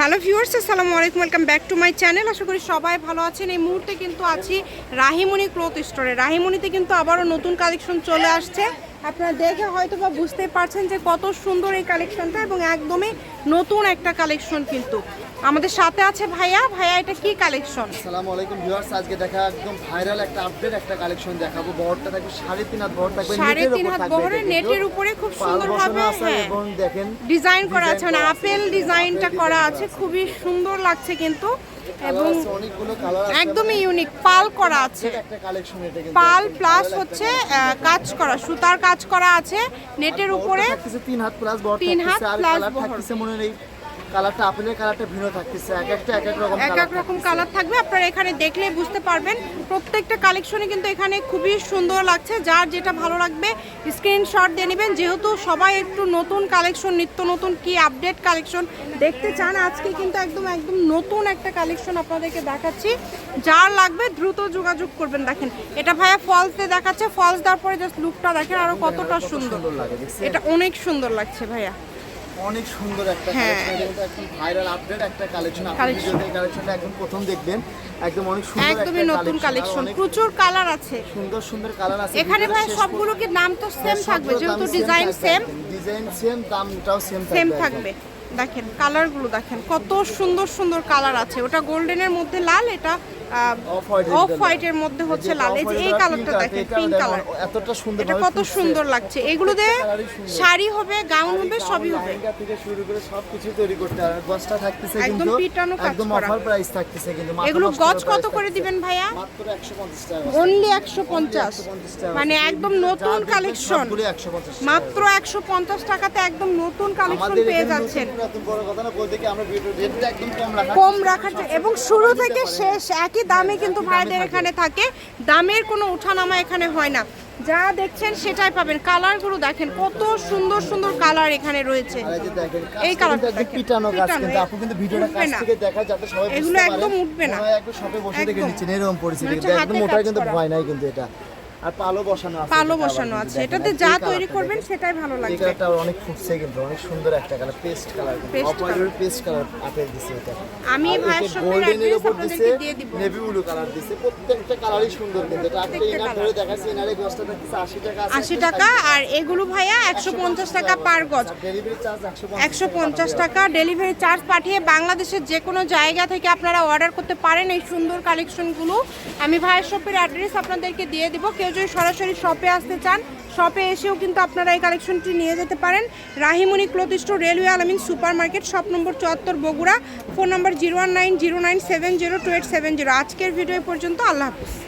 Hello viewers, আসসালামু আলাইকুম, welcome back to my channel. আশা করি সবাই ভালো আছেন। এই মুহূর্তে কিন্তু আছি রাহিমণি ক্লথ স্টোরে। রাহিমণিতে কিন্তু আবারও নতুন কালেকশন চলে আসছে। আপনারা দেখে হয়তো বা বুঝতেই পারছেন যে কত সুন্দর এই কালেকশনটা এবং একদমই নতুন একটা কালেকশন কিন্তু। আমাদের সাথে আছে ভাইয়া। ভাইয়া এটা কি কালেকশন? আসসালামু আলাইকুম ভিউয়ার্স। আজকে দেখা একদম ভাইরাল একটা আপডেট একটা কালেকশন দেখাবো। বহরটা থাকবে সাড়ে তিন হাত বহর থাকবে সাড়ে নেটের তিন উপর হাত থাকবে। বহরে এটা নেটের উপরে খুব সুন্দর ভাবে আছে হ্যাঁ এবং দেখেন ডিজাইন করা আছে মানে আপেল ডিজাইনটা করা আছে। খুবই সুন্দর লাগছে কিন্তু। এবং একদমই ইউনিক পাল করা আছে। পাল প্লাস হচ্ছে কাজ করা সুতার কাজ করা আছে নেটের উপরে তিন হাত প্লাস তিন হাত প্লাস। মনে নেই কালারটা আপেলের কালারটা ভিন্ন থাকতেছে এক একটা এক এক রকম এক এক রকম কালার থাকবে আপনারা এখানে দেখলে বুঝতে পারবেন। প্রত্যেকটা কালেকশনে কিন্তু এখানে খুবই সুন্দর লাগছে যার যেটা ভালো লাগবে স্ক্রিনশট দিয়ে নেবেন। যেহেতু সবাই একটু নতুন কালেকশন নিত্য নতুন কি আপডেট কালেকশন দেখতে চান আজকে কিন্তু একদম একদম নতুন একটা কালেকশন আপনাদেরকে দেখাচ্ছি। যার লাগবে দ্রুত যোগাযোগ করবেন দেখেন। এটা ভাইয়া ফলস দেখাচ্ছে ফলস দেওয়ার পরে জাস্ট লুকটা দেখেন আরও কতটা সুন্দর। এটা অনেক সুন্দর লাগছে ভাইয়া। অনেক সুন্দর একটা হ্যাঁ। কালেকশন একদম ভাইরাল আপডেট একটা কালেকশন আপনি। এই কালেকশনটা একদম প্রথম দেখবেন। একদম অনেক সুন্দর একদমই নতুন কালেকশন প্রচুর কালার আছে। সুন্দর সুন্দর কালার আছে। এখানে ভাই শেষ সবগুলো কি নাম তো সেম থাকবে? যেহেতু ডিজাইন সেম ডিজাইন সেম দামটাও সেম থাকবে সেম থাকবে। দেখেন কালারগুলো দেখেন কত সুন্দর সুন্দর কালার আছে। ওটা গোল্ডেনের মধ্যে লাল এটা অফ হোয়াইটের মধ্যে হচ্ছে লাল এই যে এই কালারটা দেখেন পিঙ্ক কালার এতটা সুন্দর এটা কত সুন্দর লাগছে। এগুলো দিয়ে শাড়ি হবে গাউন হবে সবই হবে। থেকে শুরু করে সবকিছু তৈরি করতে হবে। গজটা থাকতেছে একদম পিটানো কাজ একদম অফার প্রাইস থাকতেছে কিন্তু এগুলো গজ কত করে দিবেন ভাইয়া? মাত্র 150 টাকা অনলি 150 মানে একদম নতুন কালেকশন 150 মাত্র একশো পঞ্চাশ টাকাতে একদম নতুন কালেকশন পেয়ে যাচ্ছেন। বড় কথা না বলতে কি আমরা ভিডিও রেটটা একদম কম রাখা কম রাখার এবং শুরু থেকে শেষ একই দামে কিন্তু ভাইদের এখানে থাকে। দামের কোনো উঠানামা এখানে হয় না। যা দেখছেন সেটাই পাবেন। কালারগুলো দেখেন কত সুন্দর সুন্দর কালার এখানে রয়েছে। এই কালারটা পিটানো কিন্তু আপু কিন্তু ভিডিওটা কাছ না। থেকে দেখা যাতে সবাই বুঝতে এগুলো একদম উঠবে না। একদম শপে বসে দেখে নিচ্ছেন এরকম পরিস্থিতি। একদম মোটা কিন্তু ভয় নাই কিন্তু এটা। আর পালো বসানো আছে পালো এটাতে বসানো আছে। এটাতে যা তৈরি করবেন সেটাই ভালো লাগবে। আবার অনেক ফুটছে কিন্তু অনেক সুন্দর একটা colour paste colour paste colour apple দিছে এটা। আমি এতে শপের অ্যাড্রেস আপনাদেরকে দিয়ে দিব। নেভি ব্লু কালার দিছে। প্রত্যেকটা কালারই সুন্দর কিন্তু। এটা ইনার colour। ধরে দেখাচ্ছি ইনারে গজটা দেখতেছে 80 টাকা আছে আশি টাকা আর এগুলো ভাইয়া একশো পঞ্চাশ টাকা পার গজ। ডেলিভারি চার্জ 150 একশো পঞ্চাশ টাকা ডেলিভারি চার্জ পাঠিয়ে বাংলাদেশের যে কোনো জায়গা থেকে আপনারা অর্ডার করতে পারেন এই সুন্দর কালেকশনগুলো আমি ভাইয়ের শপের অ্যাড্রেস আপনাদেরকে দিয়ে দিব। কেউ যদি সরাসরি শপে আসতে চান শপে এসেও কিন্তু আপনারা এই কালেকশনটি নিয়ে যেতে পারেন। Rahimoni cloth store railway Al-Amin super market shop number চুয়াত্তর, Bogura. Phone number zero one nine zero nine seven zero two eight seven zero আজকের ভিডিও পর্যন্ত আল্লাহ হাফিজ।